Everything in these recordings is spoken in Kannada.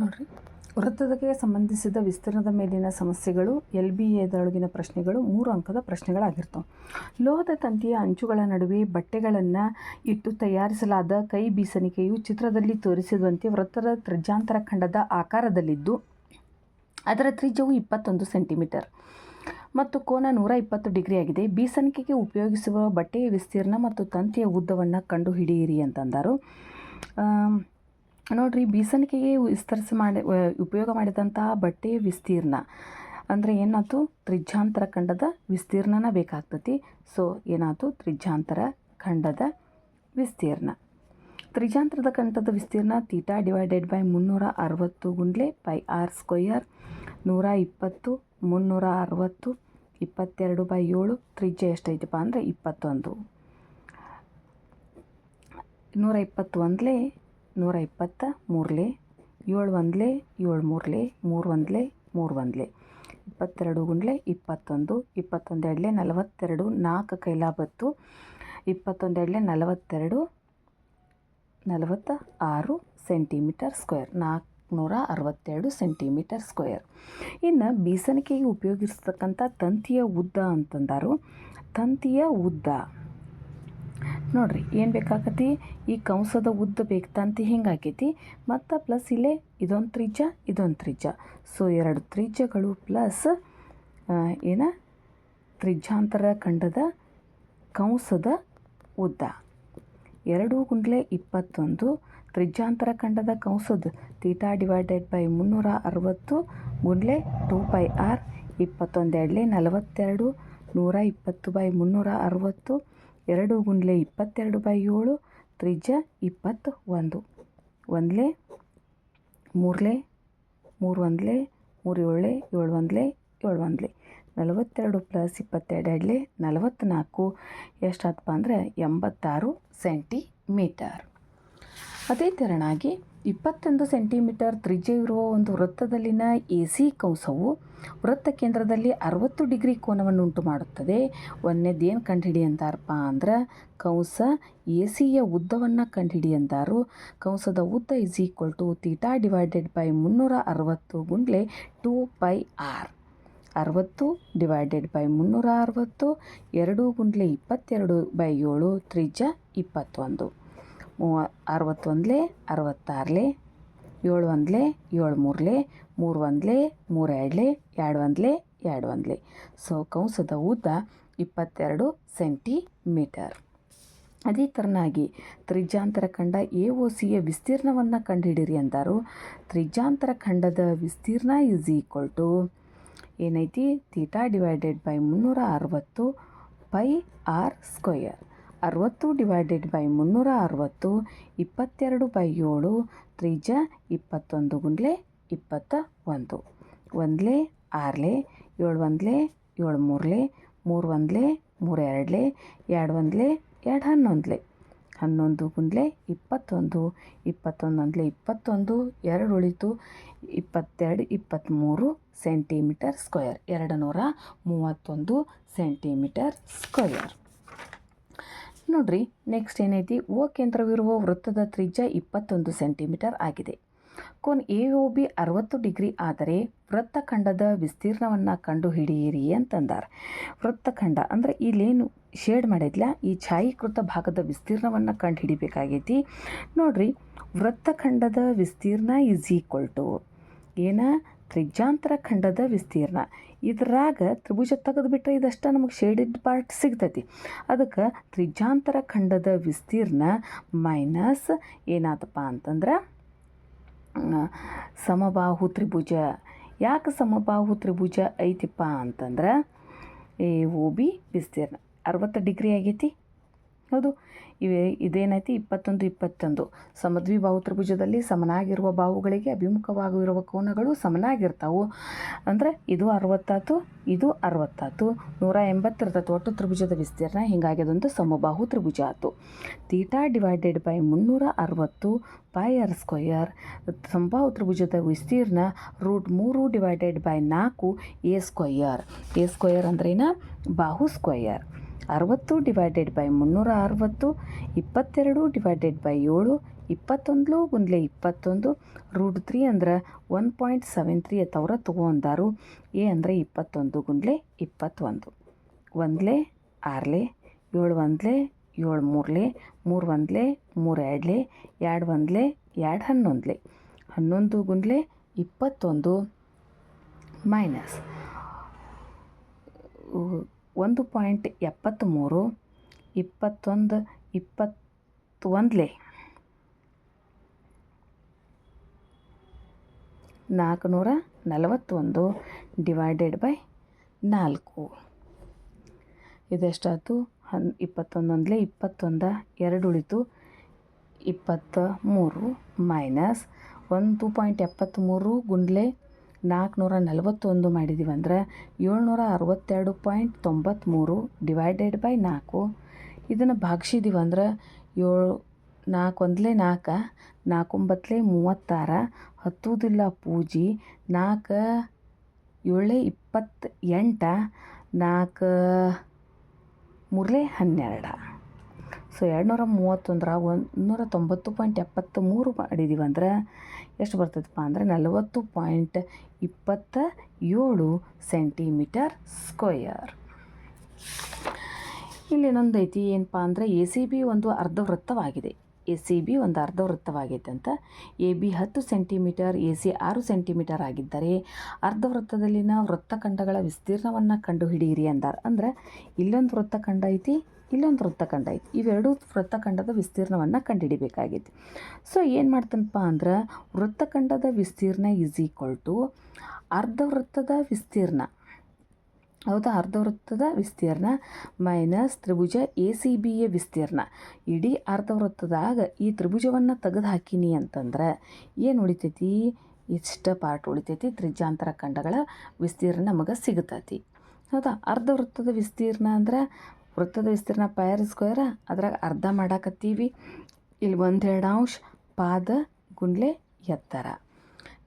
ನೋಡ್ರಿ. ವೃತ್ತದಕ್ಕೆ ಸಂಬಂಧಿಸಿದ ವಿಸ್ತೀರ್ಣದ ಮೇಲಿನ ಸಮಸ್ಯೆಗಳು, ಎಲ್ ಬಿ ಎದೊಳಗಿನ ಪ್ರಶ್ನೆಗಳು ಮೂರು ಅಂಕದ ಪ್ರಶ್ನೆಗಳಾಗಿರ್ತವೆ. ಲೋಹದ ತಂತಿಯ ಅಂಚುಗಳ ನಡುವೆ ಬಟ್ಟೆಗಳನ್ನು ಇಟ್ಟು ತಯಾರಿಸಲಾದ ಕೈ ಬೀಸಣಿಕೆಯು ಚಿತ್ರದಲ್ಲಿ ತೋರಿಸಿದಂತೆ ವೃತ್ತದ ತ್ರಿಜಾಂತರ ಖಂಡದ ಆಕಾರದಲ್ಲಿದ್ದು, ಅದರ ತ್ರಿಜ್ಯವು ಇಪ್ಪತ್ತೊಂದು ಸೆಂಟಿಮೀಟರ್ ಮತ್ತು ಕೋನ ನೂರ ಇಪ್ಪತ್ತು ಡಿಗ್ರಿ ಆಗಿದೆ. ಬೀಸಣಿಕೆಗೆ ಉಪಯೋಗಿಸುವ ಬಟ್ಟೆಯ ವಿಸ್ತೀರ್ಣ ಮತ್ತು ತಂತಿಯ ಉದ್ದವನ್ನು ಕಂಡುಹಿಡಿಯಿರಿ ಅಂತಂದರು. ನೋಡ್ರಿ ಬೀಸಣಿಗೆಗೆ ವಿಸ್ತರಿಸಿ ಮಾಡಿ ಉಪಯೋಗ ಮಾಡಿದಂತಹ ಬಟ್ಟೆಯ ವಿಸ್ತೀರ್ಣ. ಅಂದರೆ ಏನಾಯ್ತು? ತ್ರಿಜ್ಯಾಂತರ ಖಂಡದ ವಿಸ್ತೀರ್ಣನ ಬೇಕಾಗ್ತತಿ. ಸೊ, ಏನಾಯ್ತು? ತ್ರಿಜ್ಯಾಂತರ ಖಂಡದ ವಿಸ್ತೀರ್ಣ. ತ್ರಿಜ್ಯಾಂತರದ ಖಂಡದ ವಿಸ್ತೀರ್ಣ ತೀಟಾ ಡಿವೈಡೆಡ್ ಬೈ ಮುನ್ನೂರ ಅರವತ್ತು ಗುಂಡ್ಲೆ ಬೈ ಆರ್ ಸ್ಕ್ವಯರ್ ನೂರ ಇಪ್ಪತ್ತು, ಮುನ್ನೂರ ಅರವತ್ತು, ಇಪ್ಪತ್ತೆರಡು ಬೈ ಏಳು ತ್ರಿಜ್ಯ ಎಷ್ಟೈತಪ್ಪ ಅಂದರೆ ಇಪ್ಪತ್ತೊಂದು. ನೂರ ಇಪ್ಪತ್ತು ಒಂದ್ಲೆ ನೂರ ಇಪ್ಪತ್ತ ಮೂರಲೆ, ಏಳು ಒಂದಲೆ, ಏಳು ಮೂರಲೆ, ಮೂರು ಒಂದಲೆ ಮೂರು ಒಂದಲೆ. ಇಪ್ಪತ್ತೆರಡು ಗುಂಡ್ಲೆ, ಇಪ್ಪತ್ತೊಂದು ಇಪ್ಪತ್ತೊಂದು ಎರಡ್ಲೆ ನಲವತ್ತೆರಡು, ನಾಲ್ಕು ಕೈಲಾಬತ್ತು ಇಪ್ಪತ್ತೊಂದು ಎರಡ್ಲೆ ನಲವತ್ತೆರಡು ನಲವತ್ತ ಆರು ಸೆಂಟಿಮೀಟರ್ ಸ್ಕ್ವೇರ್, ನಾಲ್ಕುನೂರ ಅರವತ್ತೆರಡು ಸೆಂಟಿಮೀಟರ್ ಸ್ಕ್ವೇರ್. ಇನ್ನು ಬೀಸಣಿಕೆಗೆ ಉಪಯೋಗಿಸ್ತಕ್ಕಂಥ ತಂತಿಯ ಉದ್ದ ಅಂತಂದರು. ತಂತಿಯ ಉದ್ದ. ನೋಡ್ರಿ, ಏನು ಬೇಕಾಗತ್ತಿ ಈ ಕಂಸದ ಉದ್ದ ಬೇಕಂತ ಹಿಂಗೆ ಮತ್ತು ಪ್ಲಸ್ ಇಲ್ಲೇ ಇದೊಂದು ತ್ರಿಜ್ಯ ಇದೊಂದು ತ್ರಿಜ್ಯ. ಸೊ ಎರಡು ತ್ರಿಜ್ಯಗಳು ಪ್ಲಸ್ ಏನ? ತ್ರಿಜ್ಯಾಂತರ ಖಂಡದ ಕಂಸದ ಉದ್ದ. ಎರಡು ಗುಂಡ್ಲೆ ಇಪ್ಪತ್ತೊಂದು. ತ್ರಿಜ್ಯಾಂತರ ಖಂಡದ ಕಂಸದ ತೀಟಾ ಡಿವೈಡೆಡ್ ಬೈ ಮುನ್ನೂರ ಅರವತ್ತು ಗುಂಡ್ಲೆ ಟೂ ಬೈ ಆರ್ ಇಪ್ಪತ್ತೊಂದು ಎರಡ್ಲೆ ನಲವತ್ತೆರಡು ನೂರ ಇಪ್ಪತ್ತು ಬೈ ಮುನ್ನೂರ ಅರವತ್ತು ಎರಡು ಗುಂಡ್ಲೆ ಇಪ್ಪತ್ತೆರಡು ಬೈ ಏಳು, ತ್ರಿಜ್ಯ ಇಪ್ಪತ್ತು ಒಂದು ಒಂದ್ಲೆ, ಮೂರ್ಲೆ ಮೂರು ಒಂದ್ಲೆ ಮೂರು ಏಳೆ ಏಳು ಒಂದ್ಲೆ ಏಳು ಒಂದ್ಲೆ ನಲವತ್ತೆರಡು ಪ್ಲಸ್ ಇಪ್ಪತ್ತೆರಡು ಎಡ್ಲೆ ನಲವತ್ತ್ನಾಲ್ಕು ಎಷ್ಟಾತಪ್ಪ ಅಂದರೆ ಎಂಬತ್ತಾರು ಸೆಂಟಿಮೀಟರ್. ಅದೇ ತೆರನಾಗಿ ಇಪ್ಪತ್ತೊಂದು ಸೆಂಟಿಮೀಟರ್ ತ್ರಿಜ್ಯ ಇರುವ ಒಂದು ವೃತ್ತದಲ್ಲಿನ ಎ ಸಿ ಕಂಸವು ವೃತ್ತ ಕೇಂದ್ರದಲ್ಲಿ ಅರವತ್ತು ಡಿಗ್ರಿ ಕೋನವನ್ನು ಉಂಟು ಮಾಡುತ್ತದೆ. ಒಂದನೇದೇನು ಕಂಡುಹಿಡಿ ಅಂತಾರಪ್ಪ ಅಂದ್ರೆ ಕಂಸ ಎ ಸಿಯ ಉದ್ದವನ್ನು ಕಂಡುಹಿಡಿ ಅಂತಾರು. ಕಂಸದ ಉದ್ದ is equal to theta divided by ಮುನ್ನೂರ ಅರವತ್ತು ಗುಂಡ್ಲೆ ಟೂ ಬೈ ಆರ್ ಅರವತ್ತು ಡಿವೈಡೆಡ್ ಬೈ ಮುನ್ನೂರ ಅರವತ್ತು ಎರಡು ಗುಂಡ್ಲೆ ಇಪ್ಪತ್ತೆರಡು ಬೈ ಏಳು, ತ್ರಿಜ್ಯ ಇಪ್ಪತ್ತೊಂದು. ಮೂವ, ಅರವತ್ತೊಂದಲೇ, ಅರವತ್ತಾರಲೆ ಏಳು ಒಂದ್ಲೆ ಏಳು ಮೂರಲೆ ಮೂರು ಒಂದ್ಲೆ ಮೂರು ಎರಡ್ಲೆ ಎರಡು ಒಂದ್ಲೆ ಎರಡು ಒಂದ್ಲೆ ಸೊ ಕಂಸದ ಉದ್ದ ಇಪ್ಪತ್ತೆರಡು ಸೆಂಟಿಮೀಟರ್. ಅದೇ ಥರನಾಗಿ ತ್ರಿಜ್ಯಾಂತರ ಖಂಡ ಎ ಒ ಸಿಯ ವಿಸ್ತೀರ್ಣವನ್ನು ಕಂಡುಹಿಡಿರಿ ಅಂದರು. ತ್ರಿಜ್ಯಾಂತರ ಖಂಡದ ವಿಸ್ತೀರ್ಣ ಇಸ್ ಈಕ್ವಲ್ ಟು ಏನೈತಿ? ಥೀಟಾ ಡಿವೈಡೆಡ್ ಬೈ ಮುನ್ನೂರ ಅರವತ್ತು ಪೈ ಆರ್ ಸ್ಕ್ವಯರ್ ಅರವತ್ತು ಡಿವೈಡೆಡ್ ಬೈ ಮುನ್ನೂರ ಅರವತ್ತು, ಇಪ್ಪತ್ತೆರಡು ಬೈ ಏಳು, ತ್ರಿಜ್ಯ ಇಪ್ಪತ್ತೊಂದು ಗುಂಡ್ಲೆ ಇಪ್ಪತ್ತ ಒಂದು. ಒಂದ್ಲೆ, ಆರ್ಲೆ, ಏಳು ಒಂದ್ಲೆ, ಏಳು ಮೂರಲೆ, ಮೂರು ಒಂದ್ಲೆ, ಮೂರು ಎರಡ್ಲೆ, ಎರಡು ಒಂದ್ಲೆ, ಎರಡು ಹನ್ನೊಂದ್ಲೆ. ಹನ್ನೊಂದು ಗುಂಡ್ಲೆ ಇಪ್ಪತ್ತೊಂದು ಇಪ್ಪತ್ತೊಂದೊಂದ್ಲೆ ಇಪ್ಪತ್ತೊಂದು, ಎರಡು ಉಳಿತು ಇಪ್ಪತ್ತೆರಡು ಇಪ್ಪತ್ತ್ಮೂರು ಸೆಂಟಿಮೀಟರ್ ಸ್ಕ್ವಯರ್ ಎರಡು ನೂರ ಮೂವತ್ತೊಂದು ಸೆಂಟಿಮೀಟರ್ ಸ್ಕ್ವೇರ್. ನೋಡ್ರಿ ನೆಕ್ಸ್ಟ್ ಏನೈತಿ? ಓ ಕೇಂದ್ರವಿರುವ ವೃತ್ತದ ತ್ರಿಜ್ಯ ಇಪ್ಪತ್ತೊಂದು ಸೆಂಟಿಮೀಟರ್ ಆಗಿದೆ. ಕೋನ್ ಎ ಓ ಬಿ ಅರವತ್ತು ಡಿಗ್ರಿ ಆದರೆ ವೃತ್ತಖಂಡದ ವಿಸ್ತೀರ್ಣವನ್ನು ಕಂಡುಹಿಡಿಯಿರಿ ಅಂತಂದಾರ. ವೃತ್ತಖಂಡ ಅಂದರೆ ಇಲ್ಲೇನು ಶೇಡ್ ಮಾಡಿದ್ಲ? ಈ ಛಾಯೀಕೃತ ಭಾಗದ ವಿಸ್ತೀರ್ಣವನ್ನು ಕಂಡುಹಿಡಿಬೇಕಾಗೈತಿ? ನೋಡ್ರಿ ವೃತ್ತಖಂಡದ ವಿಸ್ತೀರ್ಣ ಈಸ್ ಈಕ್ವಲ್ ಟು ಏನ? ತ್ರಿಜ್ಯಾಂತರ ಖಂಡದ ವಿಸ್ತೀರ್ಣ. ಇದ್ರಾಗ ತ್ರಿಭುಜ ತೆಗೆದುಬಿಟ್ರೆ ಇದಷ್ಟ ನಮಗೆ ಶೇಡೆಡ್ ಪಾರ್ಟ್ ಸಿಗ್ತೈತಿ. ಅದಕ್ಕೆ ತ್ರಿಜಾಂತರ ಖಂಡದ ವಿಸ್ತೀರ್ಣ ಮೈನಸ್ ಏನಾತಪ್ಪ ಅಂತಂದ್ರೆ ಸಮಬಾಹು ತ್ರಿಭುಜ. ಯಾಕೆ ಸಮಬಾಹು ತ್ರಿಭುಜ ಐತಿಪ್ಪ ಅಂತಂದ್ರೆ ಎ ಓ ಬಿ ವಿಸ್ತೀರ್ಣ. ಅರವತ್ತು ಡಿಗ್ರಿ ಆಗೈತಿ? ಹೌದು. ಇವೇ, ಇದೇನೈತಿ? ಇಪ್ಪತ್ತೊಂದು ಇಪ್ಪತ್ತೊಂದು. ಸಮದ್ವಿ ತ್ರಿಭುಜದಲ್ಲಿ ಸಮನಾಗಿರುವ ಬಾಹುಗಳಿಗೆ ಅಭಿಮುಖವಾಗಿರುವ ಕೋನಗಳು ಸಮನಾಗಿರ್ತಾವೆ. ಅಂದರೆ ಇದು ಅರವತ್ತಾತು ಇದು ಅರವತ್ತಾತು. ನೂರ ಎಂಬತ್ತಿರ್ತೈತೆ ಒಟ್ಟು ತ್ರಿಭುಜದ ವಿಸ್ತೀರ್ಣ. ಹೀಗಾಗಿ ಅದೊಂದು ಸಮಬಾಹು ತ್ರಿಭುಜ ಆಯಿತು ತೀಟಾ ಡಿವೈಡೆಡ್ ಬೈ ಮುನ್ನೂರ ಅರವತ್ತು ಪೈ ಆರ್ ಸ್ಕ್ವಯರ್ ಸಮಬಾಹು ತ್ರಿಭುಜದ ವಿಸ್ತೀರ್ಣ ರೂಟ್ ಮೂರು ಡಿವೈಡೆಡ್ ಬೈ ನಾಲ್ಕು ಎ ಸ್ಕ್ವಯರ್ ಎ ಸ್ಕ್ವಯರ್ ಅಂದ್ರೇನ? ಬಾಹು ಸ್ಕ್ವಯರ್ ಅರವತ್ತು ಡಿವೈಡೆಡ್ ಬೈ ಮುನ್ನೂರ ಅರವತ್ತು, ಇಪ್ಪತ್ತೆರಡು ಡಿವೈಡೆಡ್ ಬೈ ಏಳು ಇಪ್ಪತ್ತೊಂದು ಗುಂದ್ಲೆ ಇಪ್ಪತ್ತೊಂದು, ರೂಟ್ ತ್ರೀ ಅಂದ್ರೆ ಒನ್ ಪಾಯಿಂಟ್ ಸೆವೆನ್ ತ್ರೀ ಅಥವ್ರ ತೊಗೊಂಡಾರು ಎ ಅಂದರೆ ಇಪ್ಪತ್ತೊಂದು ಗುಂಡ್ಲೆ ಇಪ್ಪತ್ತೊಂದು. ಒಂದ್ಲೆ, ಆರ್ಲೆ, ಏಳು ಒಂದ್ಲೆ, ಏಳು ಮೂರ್ಲೆ, ಮೂರು ಒಂದ್ಲೆ, ಮೂರು ಎರಡ್ಲೆ, ಎರಡು ಒಂದ್ಲೆ, ಎರಡು ಹನ್ನೊಂದ್ಲೆ. ಹನ್ನೊಂದು ಗುಂಡ್ಲೆ ಇಪ್ಪತ್ತೊಂದು ಮೈನಸ್ ಒಂದು ಪಾಯಿಂಟ್ ಎಪ್ಪತ್ತ್ಮೂರು ಇಪ್ಪತ್ತೊಂದು, ಇಪ್ಪತ್ತೊಂದ್ಲೆ. ನಾಲ್ಕುನೂರ ನಲವತ್ತೊಂದು ಡಿವೈಡೆಡ್ ಬೈ ನಾಲ್ಕು. ಇದೆಷ್ಟಾಯ್ತು? ಹನ್, ಇಪ್ಪತ್ತೊಂದೊಂದಲೇ ಇಪ್ಪತ್ತೊಂದ ಎರಡು ಉಳಿತು ಇಪ್ಪತ್ತ ಮೂರು ಮೈನಸ್ ಒಂದು ಪಾಯಿಂಟ್ ಎಪ್ಪತ್ತ್ಮೂರು ಗುಂಡ್ಲೆ ನಾಲ್ಕುನೂರ ನಲವತ್ತೊಂದು ಮಾಡಿದ್ದೀವಿ ಅಂದರೆ ಏಳ್ನೂರ ಅರವತ್ತೆರಡು ಪಾಯಿಂಟ್ ತೊಂಬತ್ತ್ಮೂರು ಡಿವೈಡೆಡ್ ಬೈ ನಾಲ್ಕು. ಇದನ್ನು ಭಾಗಿಸಿದೀವಿ ಅಂದ್ರೆ ಏಳು ನಾಲ್ಕು ಒಂದಲೇ ನಾಲ್ಕು, ನಾಲ್ಕೊಂಬತ್ತಲೇ ಮೂವತ್ತಾರ, ಹತ್ತುದಿಲ್ಲ ಪೂಜಿ, ನಾಲ್ಕು, ಏಳೇ ಇಪ್ಪತ್ತ ಎಂಟು ನಾಲ್ಕು, ಮೂರಲೇ ಹನ್ನೆರಡು. ಸೊ ಎರಡುನೂರ ಮೂವತ್ತೊಂದರ ಒಂದುನೂರ ತೊಂಬತ್ತು ಪಾಯಿಂಟ್ ಎಪ್ಪತ್ತ ಮೂರು ಮಾಡಿದೀವಿ ಅಂದ್ರೆ ಎಷ್ಟು ಬರ್ತದಪ್ಪ ಅಂದರೆ ನಲವತ್ತು ಪಾಯಿಂಟ್ ಇಪ್ಪತ್ತ ಏಳು ಸೆಂಟಿಮೀಟರ್ ಸ್ಕ್ವಯರ್ ಇಲ್ಲಿ ಇನ್ನೊಂದು ಐತಿ ಏನಪ್ಪ ಅಂದರೆ ಎ ಸಿ ಬಿ ಒಂದು ಅರ್ಧವೃತ್ತವಾಗಿದೆ. ಎ ಸಿ ಬಿ ಒಂದು ಅರ್ಧವೃತ್ತವಾಗೈತೆ ಅಂತ. ಎ ಬಿ ಹತ್ತು ಸೆಂಟಿಮೀಟರ್, ಎ ಸಿ ಆರು ಸೆಂಟಿಮೀಟರ್ ಆಗಿದ್ದರೆ ಅರ್ಧವೃತ್ತದಲ್ಲಿನ ವೃತ್ತಖಂಡಗಳ ವಿಸ್ತೀರ್ಣವನ್ನು ಕಂಡುಹಿಡಿಯಿರಿ ಅಂದಾರ. ಅಂದ್ರೆ ಇಲ್ಲೊಂದು ವೃತ್ತಖಂಡ ಐತಿ ಇಲ್ಲೊಂದು ವೃತ್ತಖಂಡ ಐತಿ. ಇವೆರಡೂ ವೃತ್ತಖಂಡದ ವಿಸ್ತೀರ್ಣವನ್ನು ಕಂಡುಹಿಡಿಬೇಕಾಗೈತಿ ಸೊ ಏನು ಮಾಡ್ತಾನಪ್ಪ ಅಂದ್ರೆ, ವೃತ್ತಖಂಡದ ವಿಸ್ತೀರ್ಣ ಈಸ್ ಈಕ್ವಲ್ ಟು ಅರ್ಧವೃತ್ತದ ವಿಸ್ತೀರ್ಣ. ಹೌದಾ? ಅರ್ಧವೃತ್ತದ ವಿಸ್ತೀರ್ಣ ಮೈನಸ್ ತ್ರಿಭುಜ ಎ ಸಿ ಬಿ ಎ ವಿಸ್ತೀರ್ಣ. ಇಡೀ ಅರ್ಧವೃತ್ತದಾಗ ಈ ತ್ರಿಭುಜವನ್ನು ತೆಗೆದು ಹಾಕಿನಿ ಅಂತಂದ್ರೆ ಏನು ಉಳಿತೈತಿ? ಇಷ್ಟ ಪಾರ್ಟ್ ಉಳಿತೈತಿ. ತ್ರಿಜ್ಯಾಂತರ ಖಂಡಗಳ ವಿಸ್ತೀರ್ಣ ನಮಗೆ ಸಿಗತೈತಿ. ಹೌದಾ? ಅರ್ಧವೃತ್ತದ ವಿಸ್ತೀರ್ಣ ಅಂದ್ರೆ ವೃತ್ತದ ವಿಸ್ತೀರ್ಣ ಪೈರ್ ಸ್ಕ್ವೇರ್ ಅದ್ರಾಗ ಅರ್ಧ ಮಾಡಾಕತ್ತೀವಿ. ಇಲ್ಲಿ ಒಂದೆರಡು ಅಂಶ ಪಾದ ಗುಂಡ್ಲೆ ಎತ್ತರ.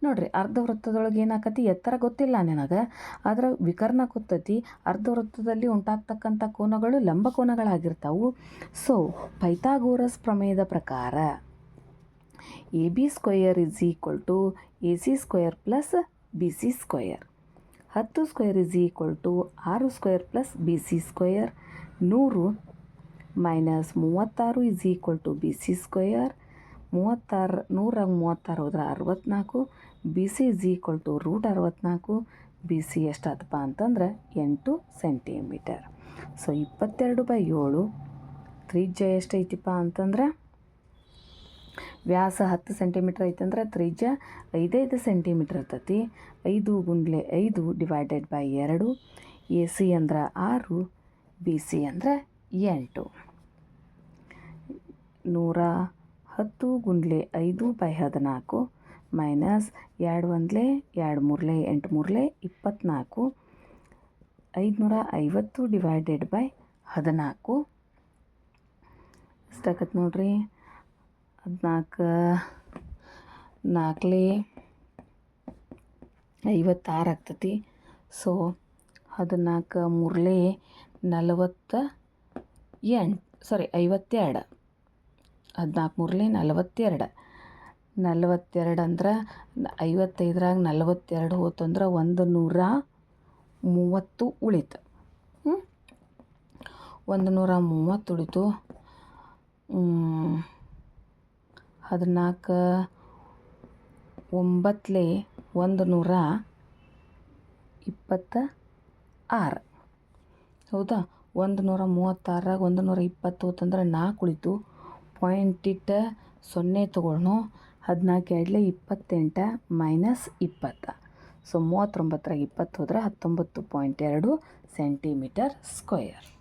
ನೋಡ್ರಿ, ಅರ್ಧ ವೃತ್ತದೊಳಗೆ ಏನಾಕತಿ ಎತ್ತರ ಗೊತ್ತಿಲ್ಲ ನನಗೆ. ಆದ್ರೆ ವಿಕರ್ಣ ಗೊತ್ತೈತಿ. ಅರ್ಧ ವೃತ್ತದಲ್ಲಿ ಉಂಟಾಗ್ತಕ್ಕಂಥ ಕೋನಗಳು ಲಂಬ ಕೋನಗಳಾಗಿರ್ತಾವು. ಸೊ ಪೈಥಾಗೋರಸ್ ಪ್ರಮೇಯದ ಪ್ರಕಾರ A B square is equal to A C square plus B C square ಹತ್ತು ಸ್ಕ್ವೇರ್ ಇಸ್ ಈಕ್ವಲ್ ಟು ಆರು square plus B C square ನೂರು ಮೈನಸ್ ಮೂವತ್ತಾರು is equal to B C square ಮೂವತ್ತಾರು ನೂರ ಮೂವತ್ತಾರು ಹೋದ್ರೆ ಅರವತ್ತ್ನಾಲ್ಕು B C is equal to root ಅರವತ್ತ್ನಾಲ್ಕು B C ಎಷ್ಟಾದಪ್ಪ ಅಂತಂದ್ರೆ ಎಂಟು ಸೆಂಟಿಮೀಟರ್ ಸೊ ಇಪ್ಪತ್ತೆರಡು ಬೈ ಏಳು. ತ್ರಿಜ್ಯ ಎಷ್ಟೈತಿಪ್ಪ ಅಂತಂದ್ರೆ ವ್ಯಾಸ ಹತ್ತು ಸೆಂಟಿಮೀಟ್ರ್ ಐತಂದ್ರೆ ತ್ರಿಜ್ಯ ಐದೈದು ಸೆಂಟಿಮೀಟ್ರ್ ಇರ್ತೈತಿ. ಐದು ಗುಂಡ್ಲೆ ಐದು ಡಿವೈಡೆಡ್ ಬೈ ಎರಡು. ಎ ಸಿ ಅಂದ್ರೆ ಆರು. ಬಿ ಸಿ ಅಂದ್ರೆ ಎಂಟು. ನೂರ ಹತ್ತು ಗುಂಡ್ಲೆ ಐದು ಬೈ ಹದಿನಾಲ್ಕು ಮೈನಸ್ ಎರಡು ಒಂದಲೇ ಎರಡು ಮೂರಲೆ ಎಂಟು ಮೂರಲೆ ಇಪ್ಪತ್ತ್ನಾಲ್ಕು ಐದುನೂರ ಐವತ್ತು ಡಿವೈಡೆಡ್ ಬೈ ಹದಿನಾಲ್ಕು. ಎಷ್ಟಾಗತ್ತೆ ನೋಡ್ರಿ. ಹದಿನಾಲ್ಕು ನಾಲ್ಕಲೇ ಐವತ್ತಾರು ಆಗ್ತತಿ. ಸೊ ಹದಿನಾಲ್ಕು ಮೂರಲೇ ನಲವತ್ತ ಎಂಟು ಸಾರಿ ಐವತ್ತೆರಡು. ಹದಿನಾಲ್ಕು ಮೂರಲಿ ನಲವತ್ತೆರಡು. ನಲವತ್ತೆರಡು ಅಂದ್ರೆ ಐವತ್ತೈದರಾಗ ನಲವತ್ತೆರಡು ಹೋತಂದ್ರೆ ಒಂದು ನೂರ ಮೂವತ್ತು ಉಳಿತು. ಒಂದು ನೂರ ಮೂವತ್ತು ಉಳಿತು. ಹದಿನಾಲ್ಕು ಒಂಬತ್ತಲೇ ಒಂದು ನೂರ ಇಪ್ಪತ್ತ ಆರು ಹೌದಾ? ಒಂದು ನೂರ ಮೂವತ್ತಾರಾಗ ಒಂದು ನೂರ ಇಪ್ಪತ್ತು ಅಂತಂದ್ರೆ ನಾಲ್ಕು ಉಳಿತು ಪಾಯಿಂಟ್ ಇಟ್ಟ ಸೊನ್ನೆ ತೊಗೊಳ್ಳೋ ಹದಿನಾಲ್ಕು ಎರಡಲೆ ಇಪ್ಪತ್ತೆಂಟು ಮೈನಸ್ ಇಪ್ಪತ್ತ. ಸೊ ಮೂವತ್ತೊಂಬತ್ತರಾಗ ಇಪ್ಪತ್ತು ಹೋದರೆ ಹತ್ತೊಂಬತ್ತು ಪಾಯಿಂಟ್ ಎರಡು ಸೆಂಟಿಮೀಟರ್ ಸ್ಕ್ವಯರ್